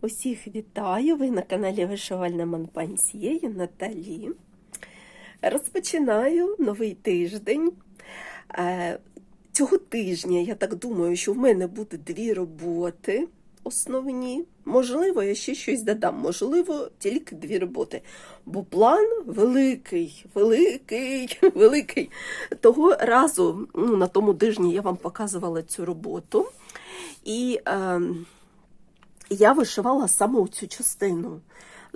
Усіх вітаю! Ви на каналі Вишивальна Монпансьє я Наталі. Розпочинаю новий тиждень. Е, Цього тижня я так думаю, що в мене буде дві роботи основні. Можливо, я ще щось додам, можливо, тільки дві роботи. Бо план великий, великий, великий. Того разу, ну, на тому тижні я вам показувала цю роботу. І е, я вишивала саме цю частину.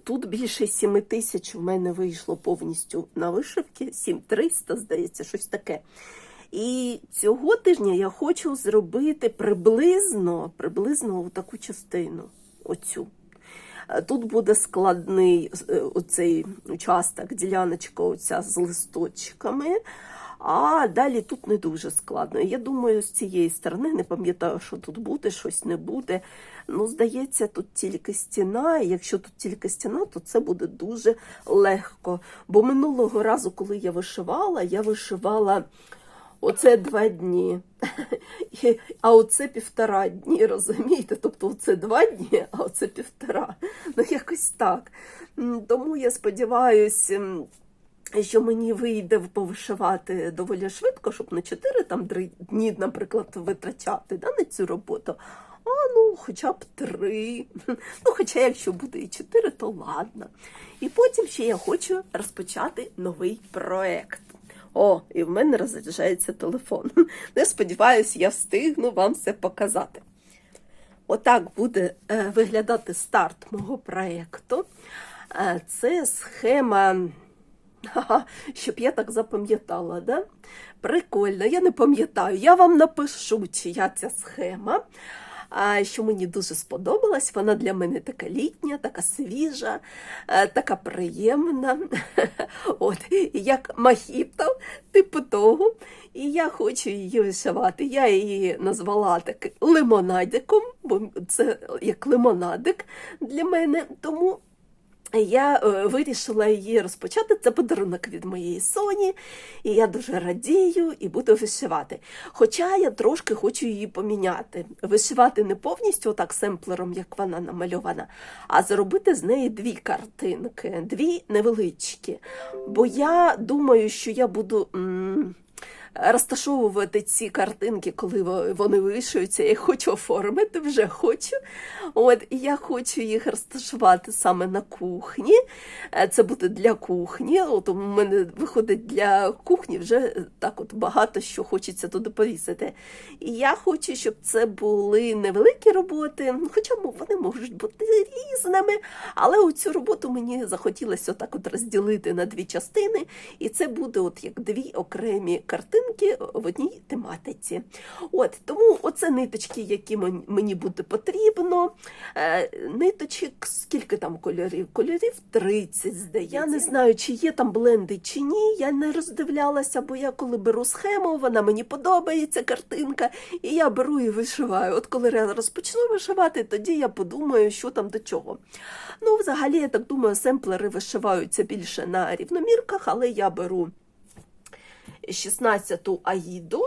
Тут більше 7 тисяч в мене вийшло повністю на вишивки, 7300, здається, щось таке. І цього тижня я хочу зробити приблизно, приблизно таку частину. Оцю. Е, Тут буде складний е, оцей участок, діляночка оця з листочками. А далі тут не дуже складно. Я думаю, з цієї сторони не пам'ятаю, що тут буде, щось не буде. Ну, здається, тут тільки стіна. І якщо тут тільки стіна, то це буде дуже легко. Бо минулого разу, коли я вишивала, я вишивала оце два дні. А оце півтора дні, розумієте? Тобто оце два дні, а оце півтора. Ну, якось так. Тому я сподіваюся що мені вийде повишивати доволі швидко, щоб не 4 там 3 дні, наприклад, витрачати да, на цю роботу. А ну, хоча б три. Ну, хоча якщо буде і 4, то ладно. І потім ще я хочу розпочати новий проект. О, і в мене розряджається телефон. Я сподіваюся, я встигну вам все показати. Отак буде е, виглядати старт мого проєкту. Е, Це схема, Щоб я так запам'ятала, да? Прикольно, я не пам'ятаю. Я вам напишу, чия ця схема. Що мені дуже сподобалась, вона для мене така літня, така свіжа, е, така приємна. От, як мохіто, типу того. І я хочу її вишивати. Я її назвала так лимонадиком, бо це як лимонадик для мене. Тому я е, вирішила її розпочати. Це подарунок від моєї Соні, і я дуже радію і буду вишивати. Хоча я трошки хочу її поміняти. Вишивати не повністю отак семплером, як вона намальована, а зробити з неї дві картинки, дві невеличкі. Бо я думаю, що я буду. м, Розташовувати ці картинки, коли вони вишуються, я хочу оформити, вже хочу. От, і я хочу їх розташувати саме на кухні. Е, Це буде для кухні. От у мене виходить для кухні вже так от багато що хочеться туди повісити. І я хочу, щоб це були невеликі роботи, хоча вони можуть бути різними. Але у цю роботу мені захотілося отак от розділити на дві частини, і це буде от як дві окремі картинки в одній тематиці. От тому оце ниточки, які мені буде потрібно. Е, ниточок, скільки там кольорів? Кольорів 30, здається. Я не знаю, чи є там бленди чи ні. Я не роздивлялася, бо я коли беру схему, вона мені подобається картинка, і я беру і вишиваю. От коли я розпочну вишивати, тоді я подумаю, що там до чого. Ну, взагалі, я так думаю, семплери вишиваються більше на рівномірках, але я беру 16-ту аїду.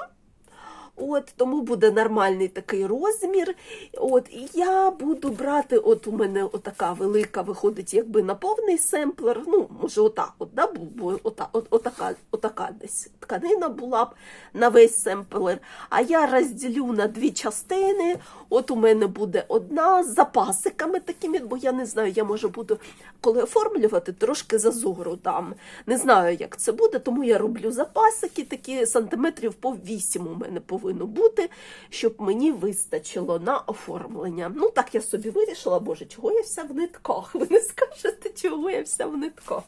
От, тому буде нормальний такий розмір. От, і я буду брати, от у мене отака велика виходить, якби на повний семплер. Ну, може, отак, от, да, бо, бо ота, от, отака, отака десь тканина була б на весь семплер. А я розділю на дві частини. От у мене буде одна з запасиками такими, бо я не знаю, я може буду, коли оформлювати, трошки зазору там. Не знаю, як це буде, тому я роблю запасики, такі сантиметрів по 8 у мене повинно бути, щоб мені вистачило на оформлення. Ну, так я собі вирішила, боже, чого я вся в нитках? Ви не скажете, чого я вся в нитках.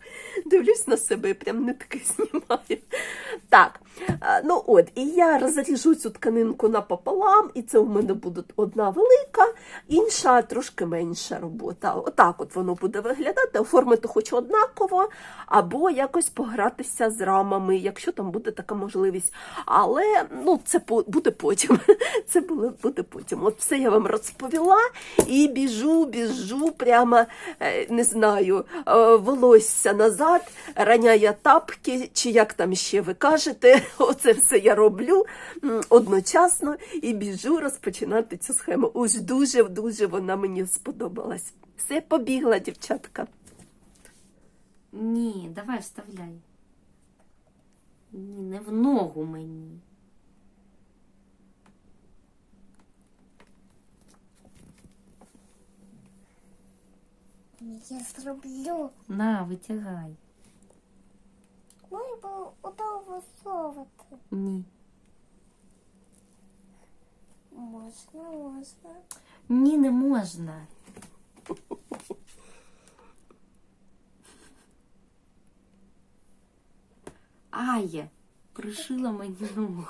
Дивлюсь на себе прям нитки знімаю. Так, ну от, і я розріжу цю тканинку напополам, і це у мене буде одна велика, інша трошки менша робота. Отак от воно буде виглядати, оформити хоч однаково, або якось погратися з рамами, якщо там буде така можливість. Але ну, це по, буде потім. Це буде потім. От все я вам розповіла і біжу, біжу, прямо е, не знаю, е, волосся назад, раняє тапки, чи як там ще ви кажете. Оце все я роблю одночасно і біжу розпочинати цю схему. Ось дуже дуже вона мені сподобалась. Все побігла, дівчатка. Ні, давай вставляй. Ні, не в ногу мені. Я зроблю. На, витягай. Ой, бо удав висовувати. Ні. Можна, можна. Ні, не можна. Ая, пришила мені ногу.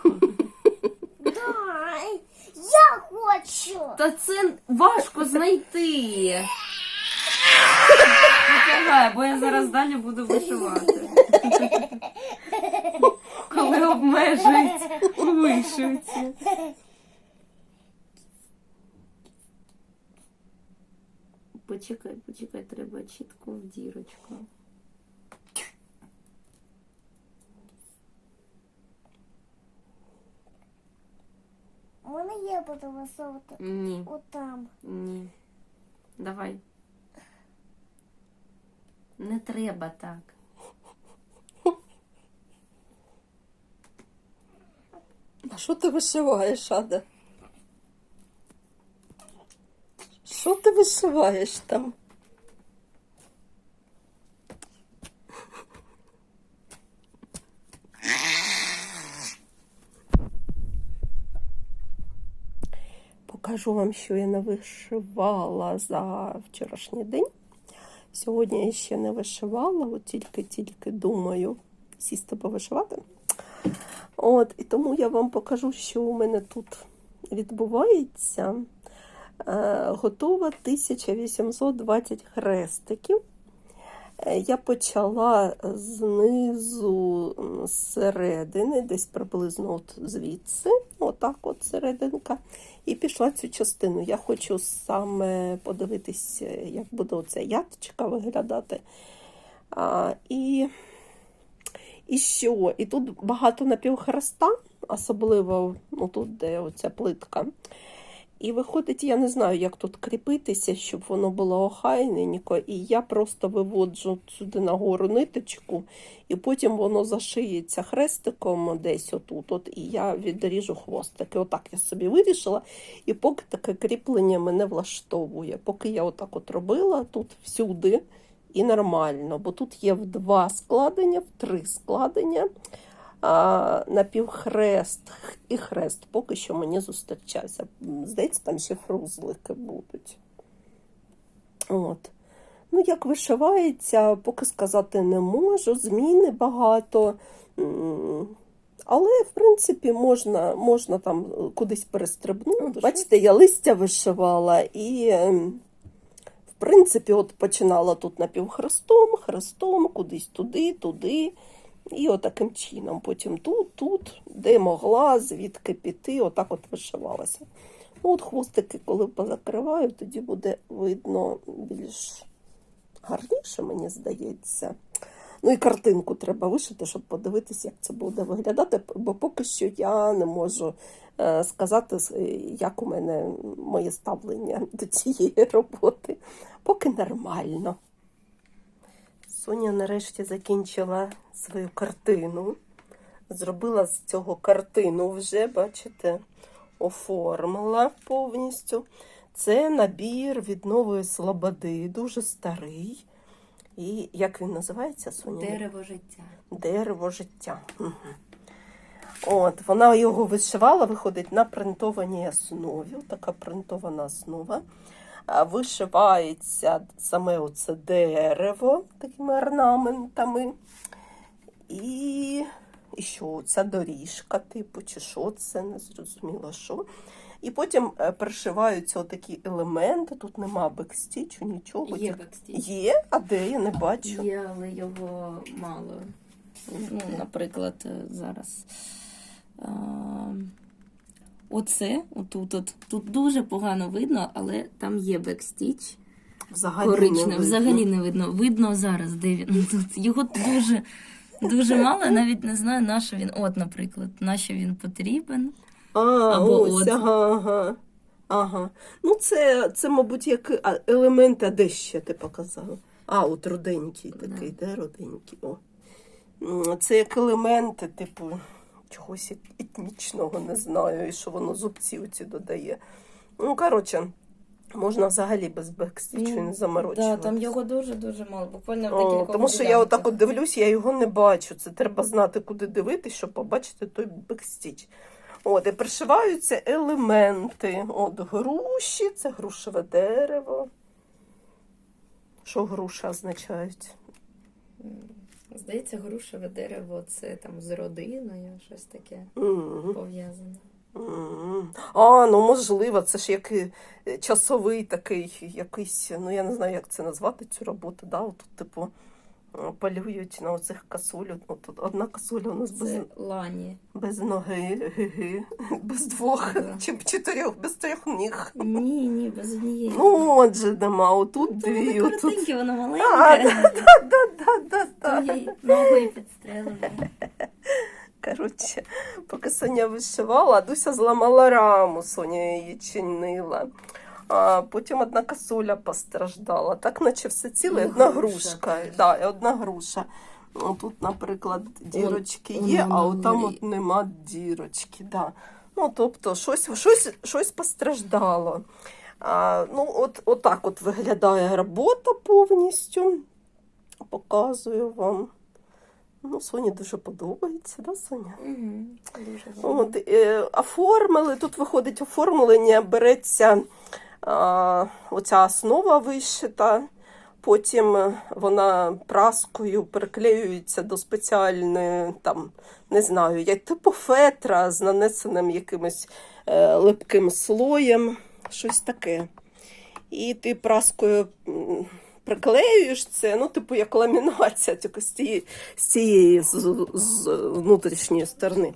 Дай, я хочу. Та це важко знайти. Витягай, бо я зараз далі буду вишивати. Коли обмежують у вишивці. Почекай, почекай, треба чітко в дірочку. Мене є буду висовувати. Ні, Отам. ні. Давай. Не треба так. А що ти вишиваєш, Ада? Що ти вишиваєш там? Покажу вам, що я не вишивала за вчорашній день. Сьогодні я ще не вишивала, от тільки-тільки думаю сісти повишивати. От, і тому я вам покажу, що у мене тут відбувається. Е, готова 1820 хрестиків. Е, Я почала знизу з середини, десь приблизно от звідси, отак от серединка, і пішла цю частину. Я хочу саме подивитись, як буде оця яточка виглядати. А, і і що? І тут багато напівхреста, особливо ну, тут, де оця плитка. І виходить, я не знаю, як тут кріпитися, щоб воно було охайненько. І я просто виводжу сюди нагору ниточку, і потім воно зашиється хрестиком десь отут. От, і я відріжу хвостики. Отак я собі вирішила. І поки таке кріплення мене влаштовує. Поки я отак от робила тут всюди і нормально, бо тут є в два складення, в три складення. А, напівхрест і хрест поки що мені зустрічався. Здається, там ще фрузлики будуть. От. Ну, як вишивається, поки сказати не можу. Зміни багато. Але, в принципі, можна, можна там кудись перестрибнути. Бачите, я листя вишивала і. в принципі, от починала тут напівхрестом, хрестом, кудись туди, туди. І отаким чином. Потім тут, тут, де могла, звідки піти, отак от вишивалася. Ну, от хвостики, коли позакриваю, тоді буде видно більш гарніше, мені здається. Ну і картинку треба вишити, щоб подивитися, як це буде виглядати, бо поки що я не можу е, сказати, е, як у мене моє ставлення до цієї роботи. Поки нормально. Соня нарешті закінчила свою картину. Зробила з цього картину вже, бачите, оформила повністю. Це набір від нової слободи, дуже старий. І як він називається, Соня? Дерево життя. Дерево життя. От, вона його вишивала, виходить на принтованій основі. Така принтована основа. А, Вишивається саме оце дерево такими орнаментами. І, і що, ця доріжка, типу, чи що це, не зрозуміло що. І потім е, пришиваються такі елементи. Тут нема бекстічу, нічого. Є бекстіч. Є, а де я не бачу. Є, але його мало. Ну, наприклад, е, зараз. а, Оце, отут, от, тут дуже погано видно, але там є бекстіч. Взагалі Коричневий, не видно. взагалі не видно. Видно зараз, де він. Тут його дуже, дуже мало, навіть не знаю, на що він. От, наприклад, на що він потрібен. А, Або ось, от. ага, ага. Ага. Ну, це, це, мабуть, як елемент, а де ще ти показав? А, от руденький такий, де руденький. О. Це як елементи, типу, чогось етнічного, не знаю, і що воно зубці оці додає. Ну, коротше, можна взагалі без бекстічу не заморочувати. Да, там його дуже-дуже мало, буквально в О, тому що я отак от дивлюсь, я його не бачу. Це треба знати, куди дивитись, щоб побачити той бекстіч. От, і пришиваються елементи. От груші, це грушеве дерево. Що груша означають? Здається, грушеве дерево це там з родиною, щось таке Мгм. пов'язане. Мгм. А, ну можливо, це ж як і, е, часовий такий якийсь, ну я не знаю, як це назвати цю роботу. Да? От, типу, полюють на оцих касулю. От, тут одна касуля у нас без, Це лані. Без ноги, ги-ги, без двох Да. чи чотирьох, без трьох ніг. Ні, ні, без однієї. Ну, отже, нема, отут Та дві, воно отут. коротеньке, воно А, маленьке. Да-да-да-да. То ногою підстрелили. Коротше, поки Соня вишивала, Дуся зламала раму, Соня її чинила. А потім одна касуля постраждала. Так, наче все ціле, одна грушка. Да, одна груша. Ну, Тут, наприклад, дірочки он є, а горі. от нема дірочки. Да. Ну, тобто, щось, щось, щось постраждало. А, ну, от, отак от виглядає робота повністю. Показую вам. Ну, Соні дуже подобається, да, Соня? Мгм, Дуже. От, е, оформили, тут виходить оформлення, береться оця основа вишита, потім вона праскою приклеюється до спеціальної, там, не знаю, як типу фетра з нанесеним якимось е, липким слоєм, щось таке. І ти праскою приклеюєш це, ну, типу, як ламінація, тільки з цієї, з цієї з, з внутрішньої сторони.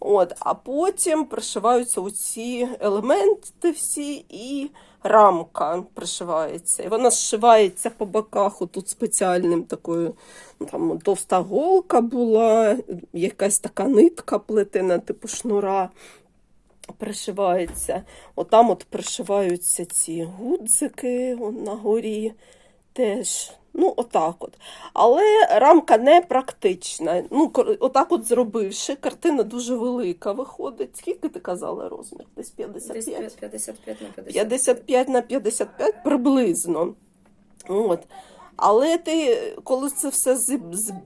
От, а потім пришиваються оці елементи всі і рамка пришивається. І вона зшивається по боках отут спеціальним такою, ну, там товста голка була, якась така нитка плетена, типу шнура пришивається. Отам от пришиваються ці гудзики на горі теж. Ну, отак от. Але рамка не практична. Ну, отак от зробивши, картина дуже велика виходить. Скільки ти казала розмір? Десь Десь 55? 55 на 55. 55 на 55 приблизно. От. Але ти, коли це все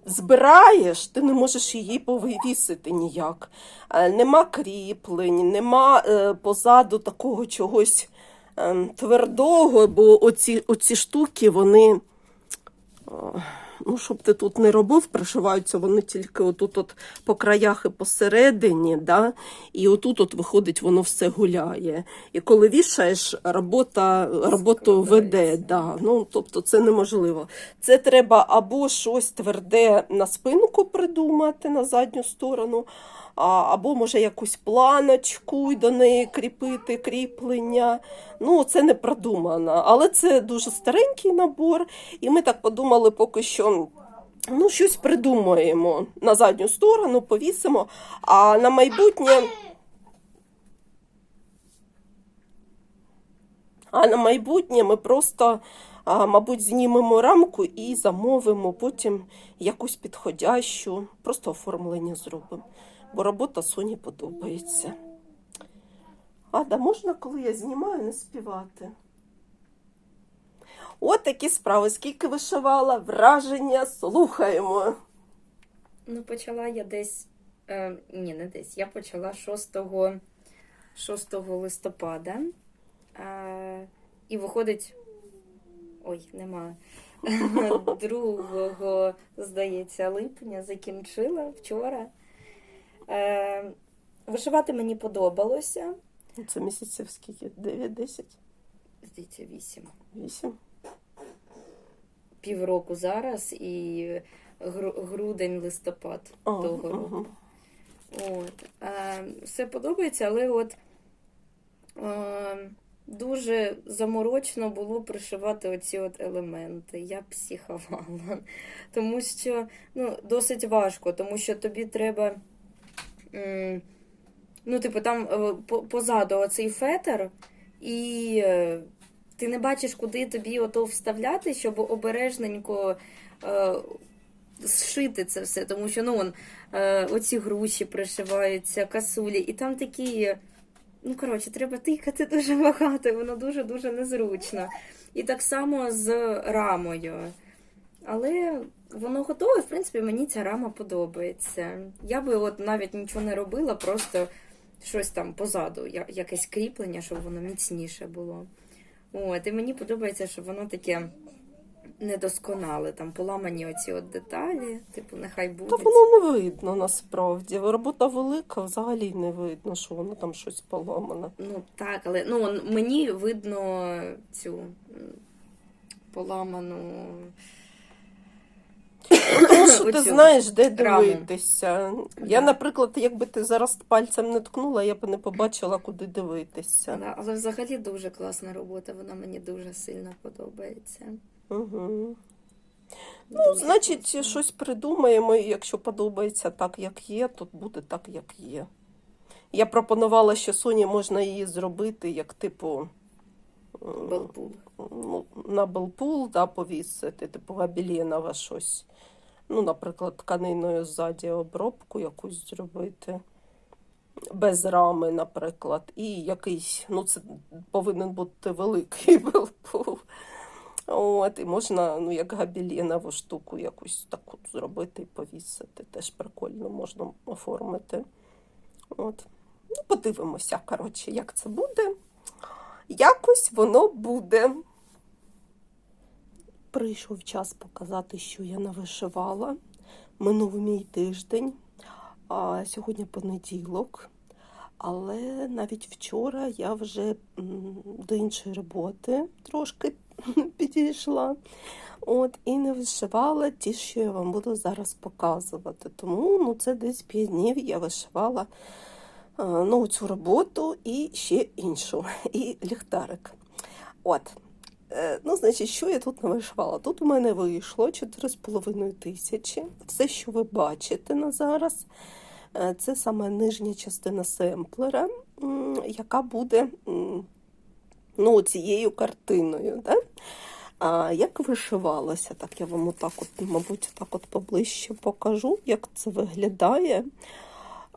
збираєш, ти не можеш її повісити ніяк. Е, Нема кріплень, нема е, позаду такого чогось твердого, бо оці, оці штуки, вони. Ну, щоб ти тут не робив, пришиваються вони тільки отут от по краях і посередині, да? і отут от виходить, воно все гуляє. І коли вішаєш, робота, роботу веде. Да. Ну, тобто це неможливо. Це треба або щось тверде на спинку придумати на задню сторону, або може якусь планочку і до неї кріпити кріплення. Ну, це не продумано. Але це дуже старенький набор, і ми так подумали, поки що. Ну, щось придумаємо на задню сторону, повісимо, а на майбутнє. А на майбутнє ми просто, мабуть, знімемо рамку і замовимо потім якусь підходящу, просто оформлення зробимо. Бо робота Соні подобається. Ада, можна, коли я знімаю, не співати? От такі справи. Скільки вишивала, враження, слухаємо. Ну, почала я десь. Е, ні, не десь. Я почала 6, 6 листопада. Е, і виходить. Ой, нема. 2, здається, липня закінчила вчора. Е, вишивати мені подобалося. Це місяців скільки? 9, 10, Здається, 8. 8? Півроку зараз і грудень, листопад А, того року. ага. От. Е, все подобається, але от Е, Дуже заморочно було пришивати оці от елементи. Я психувала. Тому що ну, досить важко, тому що тобі треба. м, Ну, типу, там е, позаду оцей фетр, і е, ти не бачиш, куди тобі ото вставляти, щоб обережненько е, зшити це все. Тому що ну, вон, е, оці груші пришиваються, касулі, і там такі. Ну, коротше, треба тикати дуже багато, і воно дуже-дуже незручно. І так само з рамою. Але воно готове, в принципі, мені ця рама подобається. Я би от навіть нічого не робила, просто щось там позаду, якесь кріплення, щоб воно міцніше було. От, і мені подобається, що воно таке недосконале, там поламані оці от деталі, типу, нехай Та воно не видно насправді. Робота велика, взагалі не видно, що воно там щось поламане. Ну так, але ну мені видно цю поламану. Тому що ти знаєш, де дивитися. Я, наприклад, якби ти зараз пальцем не ткнула, я б не побачила, куди дивитися. Але взагалі дуже класна робота, вона мені дуже сильно подобається. Угу. Ну, значить, щось придумаємо, і якщо подобається так, як є, то буде так, як є. Я пропонувала, що Соні можна її зробити, як типу. Белпул. ну, на белпул да, повісити, типу габілєнове щось. Ну, наприклад, тканиною ззаді обробку якусь зробити. Без рами, наприклад. І якийсь, ну, це повинен бути великий белпул. От, і можна, ну, як габілєнову штуку якусь таку зробити і повісити. Теж прикольно можна оформити. От. Ну, подивимося, коротше, як це буде. Якось воно буде. Прийшов час показати, що я навишивала. Минув мій тиждень, а сьогодні понеділок. Але навіть вчора я вже до іншої роботи трошки підійшла. От, і не вишивала ті, що я вам буду зараз показувати. Тому ну, це десь 5 днів я вишивала ну, цю роботу і ще іншу, і ліхтарик. От. Е, Ну, значить, що я тут навишивала? Тут у мене вийшло 4,5 тисячі. Все, що ви бачите на зараз, е, це саме нижня частина семплера, яка буде ну, цією картиною. Да? А як вишивалося, так я вам отак, от, мабуть, так от поближче покажу, як це виглядає.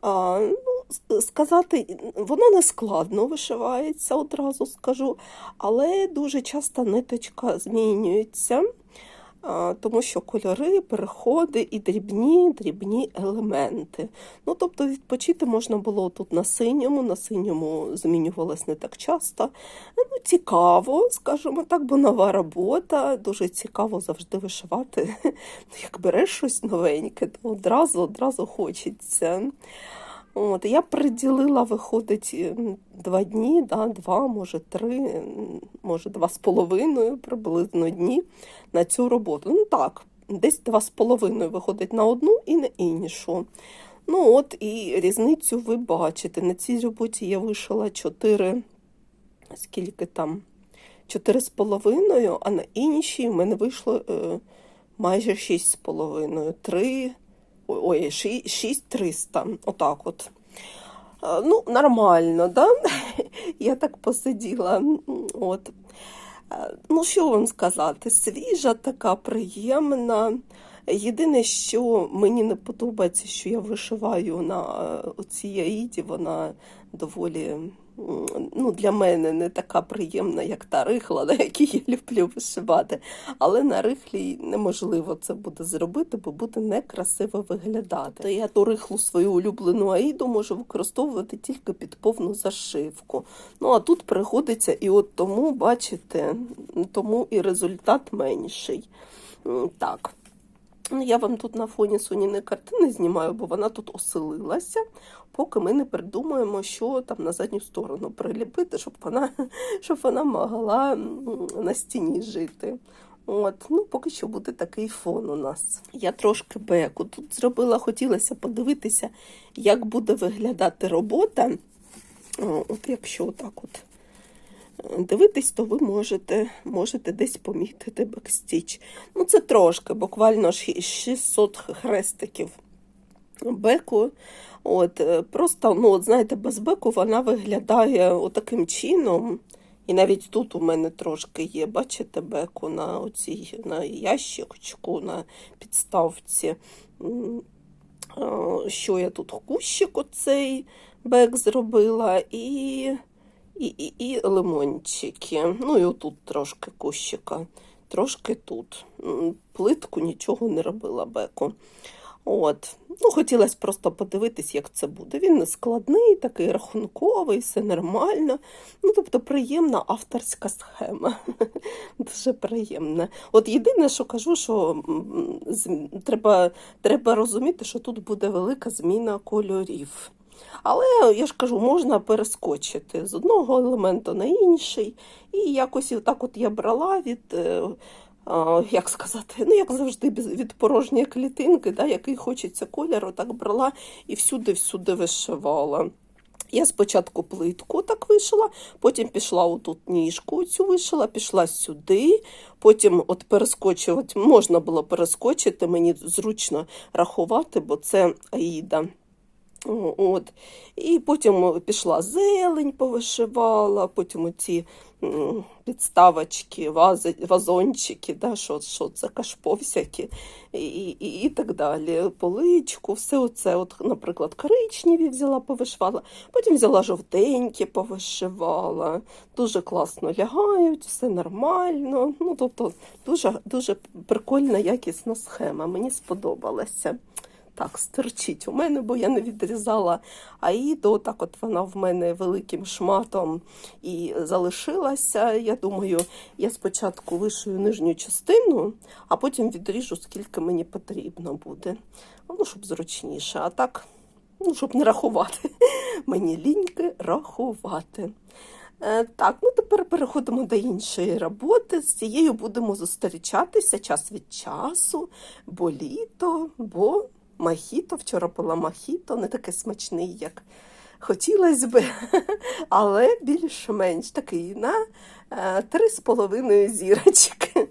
А, ну, сказати, воно не складно вишивається, одразу скажу, але дуже часто ниточка змінюється, тому що кольори, переходи і дрібні, дрібні елементи. Ну, тобто відпочити можна було тут на синьому, на синьому змінювалось не так часто. Ну, цікаво, скажімо так, бо нова робота, дуже цікаво завжди вишивати. Як береш щось новеньке, то одразу, одразу хочеться. От, я приділила, виходить, два дні, да, два, може три, може два з половиною приблизно дні на цю роботу. Ну так, десь два з половиною виходить на одну і на іншу. Ну от і різницю ви бачите. На цій роботі я вишила чотири, скільки там, чотири з половиною, а на іншій в мене вийшло е, майже шість з половиною. Три, ой, ші- шість триста. Отак от. Е, Ну, нормально, да? Я так посиділа. От. Е, Ну, що вам сказати? Свіжа, така приємна. Єдине, що мені не подобається, що я вишиваю на е, оцій аїді, вона доволі ну, для мене не така приємна, як та рихла, на якій я люблю вишивати. Але на рихлі неможливо це буде зробити, бо буде некрасиво виглядати. То я ту рихлу свою улюблену аїду можу використовувати тільки під повну зашивку. Ну а тут приходиться, і от тому, бачите, тому і результат менший. Так. Ну, Я вам тут на фоні Соніни картини знімаю, бо вона тут оселилася, поки ми не придумаємо, що там на задню сторону приліпити, щоб вона, щоб вона могла на стіні жити. От, ну, поки що буде такий фон у нас. Я трошки беку тут зробила, хотілося подивитися, як буде виглядати робота, От якщо так от дивитись, то ви можете, можете десь помітити бекстіч. Ну, це трошки, буквально 600 хрестиків беку. От, е, просто, ну, от, знаєте, без беку вона виглядає отаким чином. І навіть тут у мене трошки є, бачите, беку на оцій на ящичку, на підставці. Що я тут кущик оцей бек зробила, і, і, і, і лимончики. Ну і отут трошки кущика, трошки тут. Плитку нічого не робила беку. От. Ну, хотілося просто подивитись, як це буде. Він не складний, такий рахунковий, все нормально. Ну, тобто приємна авторська схема. Дуже приємна. От єдине, що кажу, що треба, треба розуміти, що тут буде велика зміна кольорів. Але я ж кажу, можна перескочити з одного елементу на інший. І якось так от я брала від. е, як сказати, ну як завжди, від порожньої клітинки, да, який хочеться кольору, так брала і всюди-всюди вишивала. Я спочатку плитку так вишила, потім пішла отут ніжку цю вишила, пішла сюди, потім от перескочувати, можна було перескочити, мені зручно рахувати, бо це Аїда. От. І потім пішла зелень, повишивала, потім оці м, підставочки, вази, вазончики, да, що, що це кашпо всякі, і, і, і так далі. Поличку, все оце, от, наприклад, коричневі взяла, повишивала, потім взяла жовтенькі, повишивала. Дуже класно лягають, все нормально. Ну, тобто, дуже, дуже прикольна, якісна схема. Мені сподобалася так стерчить у мене, бо я не відрізала Аїду. Отак от вона в мене великим шматом і залишилася. Я думаю, я спочатку вишию нижню частину, а потім відріжу, скільки мені потрібно буде. Ну, щоб зручніше. А так, ну, щоб не рахувати. Мені ліньки рахувати. Е, Так, ну тепер переходимо до іншої роботи. З цією будемо зустрічатися час від часу, бо літо, бо мохіто. Вчора пила махіто, не такий смачний, як хотілося би, але більш-менш такий на е, три з половиною зірочки.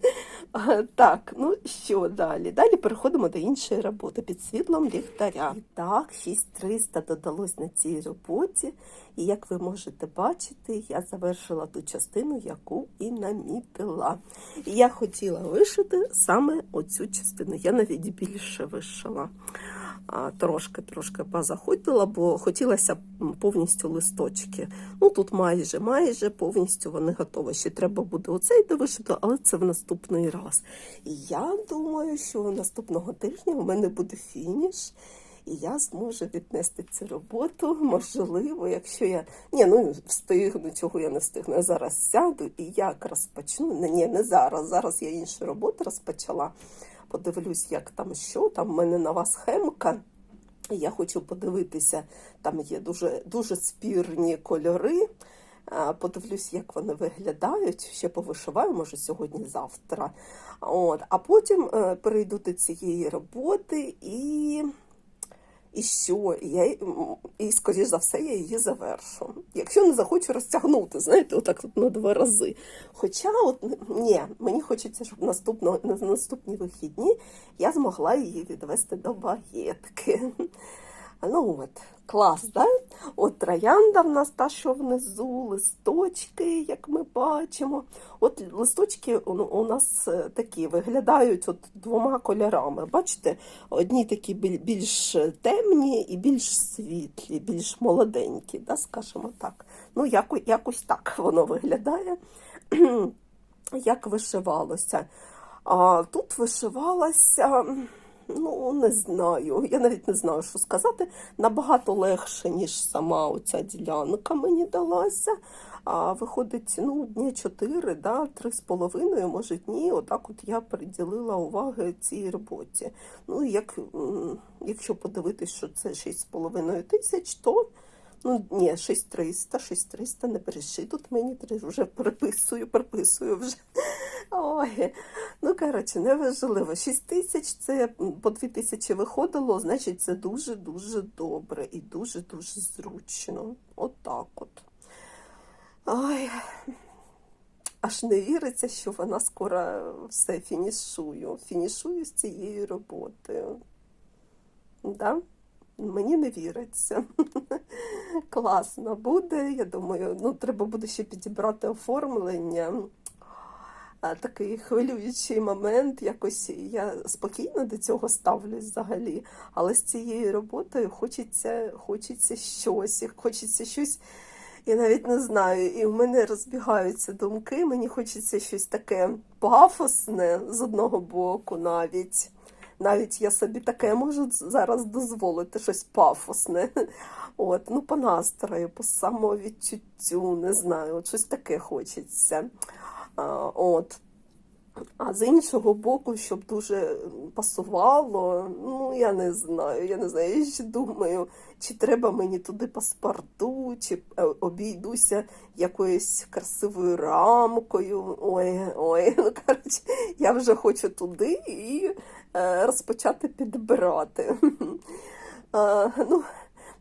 Так, ну що далі? Далі переходимо до іншої роботи під світлом ліхтаря. І так, 6300 додалось на цій роботі. І як ви можете бачити, я завершила ту частину, яку і намітила. І я хотіла вишити саме оцю частину. Я навіть більше вишила. А, Трошки трошки позаходила, бо хотілося повністю листочки. Ну тут майже, майже повністю вони готові. Ще треба буде оцей довишити, але це в наступний раз. І я думаю, що наступного тижня у мене буде фініш. І я зможу віднести цю роботу, можливо, якщо я ні, ну встигну, чого я не встигну. Я зараз сяду і як розпочну. Ні, не зараз. Зараз я іншу роботу розпочала. Подивлюсь, як там що. Там в мене нова схемка. хемка. Я хочу подивитися, там є дуже, дуже спірні кольори. Подивлюсь, як вони виглядають. Ще повишиваю, може, сьогодні-завтра. От. А потім е, перейду до цієї роботи і. І що? Я, і, скоріш за все, я її завершу. Якщо не захочу розтягнути, знаєте, отак от на два рази. Хоча, от ні, мені хочеться, щоб наступного, на наступні вихідні я змогла її відвести до багетки. Ну от, клас, да? От троянда в нас та, що внизу, листочки, як ми бачимо. От листочки у у нас е, такі виглядають от двома кольорами. Бачите, одні такі більш темні і більш світлі, більш молоденькі, да, скажімо так. Ну, яко- якось так воно виглядає, як вишивалося. А тут вишивалося. Ну, не знаю. Я навіть не знаю, що сказати. Набагато легше, ніж сама оця ділянка мені далася. А виходить, ну, дні 4, да, 3,5, може дні. Отак от я приділила уваги цій роботі. Ну, як, якщо подивитись, що це 6,5 тисяч, то Ну, ні, 6300, 6300, не бреши тут мені вже приписую, приписую вже. Ой, Ну, коротше, неважливо. 6 тисяч це по 2 тисячі виходило, значить, це дуже-дуже добре і дуже-дуже зручно. Отак от. Ой, аж не віриться, що вона скоро все фінішую. Фінішую з цієї роботи. Да? Мені не віриться. Класно буде. Я думаю, ну треба буде ще підібрати оформлення. Такий хвилюючий момент. Якось я спокійно до цього ставлюсь взагалі. Але з цією роботою хочеться, хочеться щось, хочеться щось. Я навіть не знаю, і в мене розбігаються думки. Мені хочеться щось таке пафосне з одного боку навіть. Навіть я собі таке можу зараз дозволити щось пафосне. От, ну, по настрою, по самовідчуттю, не знаю, от щось таке хочеться. А, от. А з іншого боку, щоб дуже пасувало, ну я не знаю, я не знаю. Я ще думаю, чи треба мені туди паспорту, чи е, обійдуся якоюсь красивою рамкою. Ой, ой, ну коротше, я вже хочу туди і е, розпочати підбирати. Ну,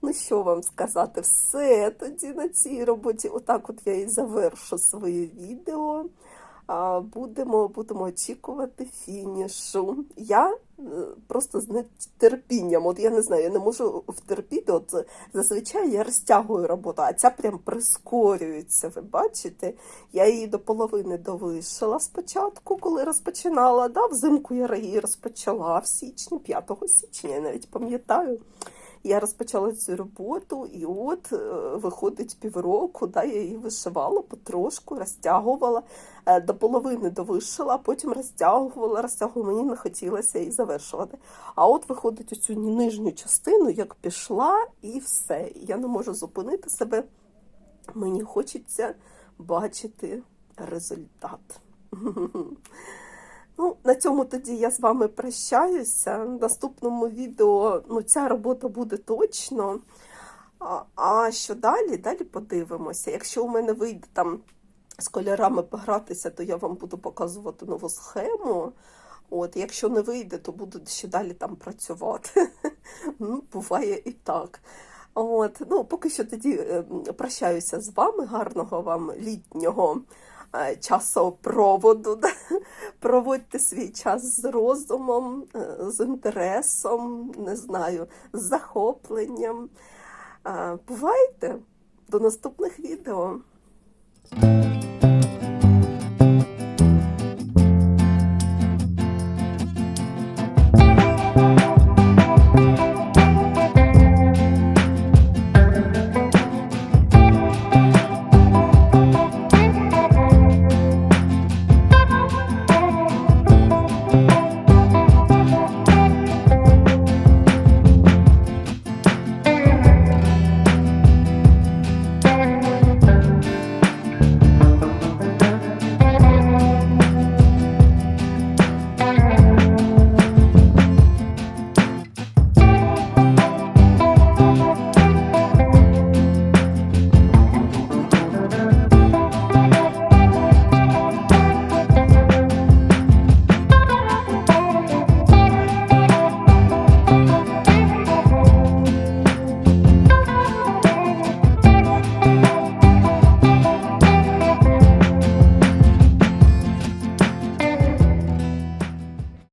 ну, що вам сказати? Все тоді на цій роботі. Отак от я і завершу своє відео. Будемо, будемо очікувати фінішу. Я е, просто з нетерпінням, от я не знаю, я не можу втерпіти. От зазвичай я розтягую роботу, а ця прям прискорюється. Ви бачите? Я її до половини довишила спочатку, коли розпочинала. Да, взимку я її розпочала в січні, 5 січня, я навіть пам'ятаю. Я розпочала цю роботу, і от е, виходить півроку, да, я її вишивала потрошку, розтягувала, е, до половини довишила, потім розтягувала, розтягувала, мені не хотілося її завершувати. А от виходить оцю нижню частину, як пішла, і все. Я не можу зупинити себе. Мені хочеться бачити результат. На цьому тоді я з вами прощаюся. В наступному відео ну, ця робота буде точно. А, що далі? Далі подивимося. Якщо у мене вийде там з кольорами погратися, то я вам буду показувати нову схему. От, якщо не вийде, то буду ще далі там працювати. Ну, буває і так. От, ну, поки що тоді е, прощаюся з вами. Гарного вам літнього часопроводу. да. Проводьте свій час з розумом, е, з інтересом, не знаю, з захопленням. Е, Бувайте! До наступних відео!